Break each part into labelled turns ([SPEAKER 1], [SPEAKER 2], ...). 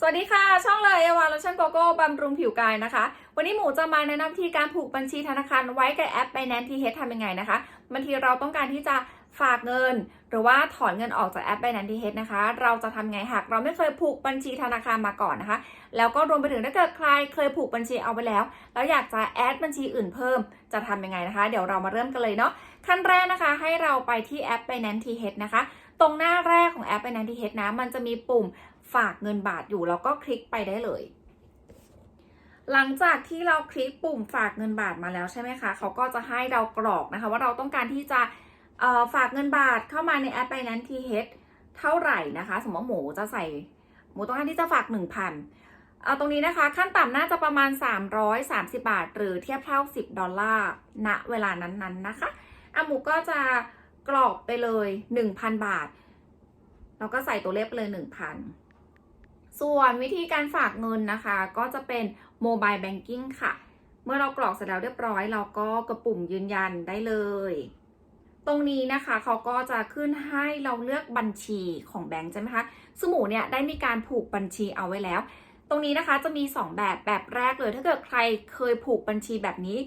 [SPEAKER 1] สวัสดีค่ะ ช่องเลยเอวาโลชั่นโกโก้บำรุงผิวกายนะคะ วันนี้หมูจะมาแนะนำที่การผูกบัญชีธนาคารไว้กับแอป Binance TH ทำยังไงนะคะบางทีเราต้องการที่จะ ฝากเงิน หรือว่าถอนเงินออกจากแอป Binance TH นะคะ เราจะทำไงหากเราไม่เคยผูกบัญชีธนาคารมาก่อนนะคะ แล้วก็รวมไปถึงถ้าเกิดใครเคยผูกบัญชีเอาไว้แล้ว แล้วอยากจะแอดบัญชีอื่นเพิ่มจะทำยังไงนะคะ เดี๋ยวเรามาเริ่มกันเลยเนาะขั้นแรกนะคะให้เราไปที่แอป Binance TH นะคะ ตรงหน้าแรกของแอป Binance TH นะมันจะมีปุ่มฝากเงินบาทอยู่แล้วก็คลิกไปได้เลยหลังจากที่เราคลิกปุ่มฝากเงินบาทมาแล้วใช่ไหมคะ เขาก็จะให้เรากรอกนะคะ ว่าเราต้องการที่จะ ฝากเงินบาทเข้ามาในแอป Binance TH เท่าไหร่นะคะ สมมติหมูจะใส่หมูต้องการที่จะฝาก 1,000เอาตรงนี้นะคะ ขั้นต่ำน่าจะประมาณ 330 บาท หรือเทียบเท่า 10 ดอลลาร์ณเวลานั้นๆนนะคะอะหมูก็จะกรอกไปเลย 1,000 บาทเราก็ใส่ตัวเลขไปเลย 1,000 ส่วนวิธีการฝากเงินนะคะ ก็จะเป็นโมบายแบงกิ้งค่ะ เมื่อเรากรอกเสร็จแล้วเรียบร้อย เราก็กระปุ่มยืนยันได้เลย ตรงนี้นะคะเขาก็จะขึ้นให้เราเลือกบัญชีของแบงค์ใช่ไหมคะสมูเนี่ยได้มีการผูกบัญชีเอาไว้แล้ว ตรงนี้นะคะจะมี 2 แบบแบบแรกเลยถ้าเกิดใครเคยผูกบัญชีแบบนี้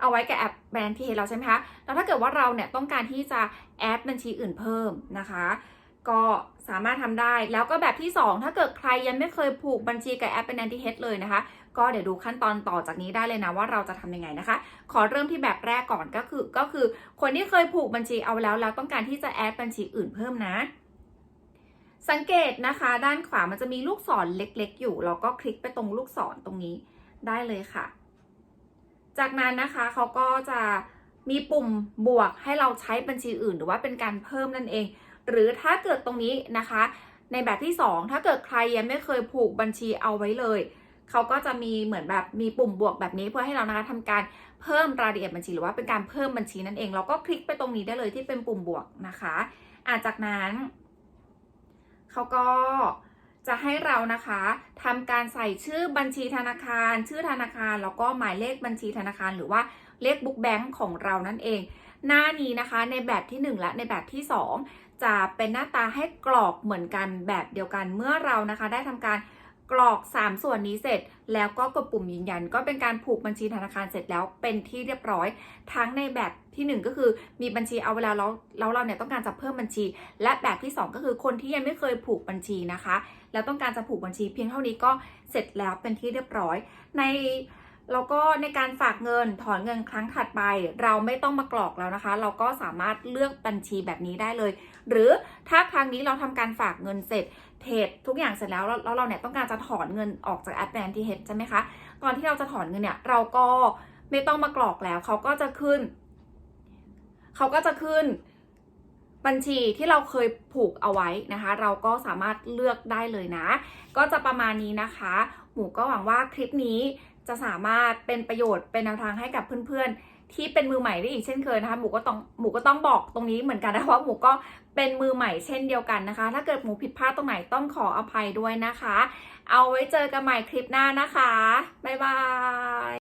[SPEAKER 1] เอาไว้กับแอปแบงค์ที่เห็นเราใช่ไหมคะแล้วถ้าเกิดว่าเราเนี่ยต้องการที่จะแอดบัญชีอื่นเพิ่มนะคะ ก็สามารถทำได้ แล้วก็แบบที่ 2 ถ้าเกิดใครยังไม่เคยผูกบัญชีกับแอปเป็นแอนตี้เฮดเลยนะคะ ก็เดี๋ยวดูขั้นตอนต่อจากนี้ได้เลยนะว่าเราจะทำยังไงนะคะ ขอเริ่มที่แบบแรกก่อนก็คือก็คือคนที่เคยผูกบัญชีเอาแล้วแล้วต้องการที่จะแอดบัญชีอื่นเพิ่มนะ สังเกตนะคะ ด้านขวามันจะมีลูกศรเล็ก ๆ อยู่เราก็คลิกไปตรงลูกศรตรงนี้ได้เลยค่ะ จากนั้นนะคะเขาก็จะมีปุ่มบวกให้เราใช้บัญชีอื่น หรือว่าเป็นการเพิ่มนั่นเอง หรือถ้าเกิดตรงนี้นะคะ ในแบบที่ 2 ถ้าเกิดใครยังไม่เคยผูกบัญชีเอาไว้เลย เขาก็จะมีเหมือนแบบมีปุ่มบวกแบบนี้เพื่อให้เรานะคะทำการเพิ่มรายละเอียดบัญชีหรือว่าเป็นการเพิ่มบัญชีนั่นเองเราก็คลิกไปตรงนี้ได้เลยที่เป็นปุ่มบวกนะคะอาจากนั้นเขาก็ จะให้เรานะคะทำการใส่ชื่อบัญชีธนาคาร ชื่อธนาคารแล้วก็หมายเลขบัญชีธนาคารหรือว่าเลขบุ๊กแบงค์ของเรานั่นเอง หน้านี้นะคะในแบบที่ 1 และในแบบที่ 2 จะเป็นหน้าตาให้กรอกเหมือนกันแบบเดียวกันเมื่อเรานะคะได้ทำการ กรอก 3 ส่วนนี้เสร็จ แล้วก็กดปุ่มยืนยัน ก็เป็นการผูกบัญชีธนาคารเสร็จแล้วเป็นที่เรียบร้อย ทั้งในแบบที่ 1 ก็คือมีบัญชีเอาเวลาแล้วแล้วเราเนี่ยต้องการจะเพิ่มบัญชี และแบบที่ 2 ก็คือคนที่ยังไม่เคยผูกบัญชีนะคะ แล้วต้องการจะผูกบัญชีเพียงเท่านี้ก็เสร็จแล้วเป็นที่เรียบร้อยใน แล้วก็ในการฝากเงินถอนเงินครั้งถัดไป เราไม่ต้องมากรอกแล้วนะคะ เราก็สามารถเลือกบัญชีแบบนี้ได้เลย หรือถ้าครั้งนี้เราทำการฝากเงินเสร็จเทรดทุกอย่างเสร็จแล้วแล้วเราเนี่ยต้องการจะถอนเงินออกจากแอปแบนทีเห็นใช่ไหมคะตอนที่เราจะถอนเงินเนี่ยเราก็ไม่ต้องมากรอกแล้วเขาก็จะขึ้นเขาก็จะขึ้นบัญชีที่เราเคยผูกเอาไว้นะคะ เราก็สามารถเลือกได้เลยนะ ก็จะประมาณนี้นะคะ หมูก็หวังว่าคลิปนี้ จะสามารถเป็นประโยชน์เป็นแนวทางให้กับเพื่อนๆ ที่เป็นมือใหม่ได้อีกเช่นเคยนะคะหมูก็ต้องหมูก็ต้องบอกตรงนี้เหมือนกันนะคะว่าหมูก็เป็นมือใหม่เช่นเดียวกันนะคะ ถ้าเกิดหมูผิดพลาดตรงไหนต้องขออภัยด้วยนะคะ เอาไว้เจอกันใหม่คลิปหน้านะคะบ๊ายบาย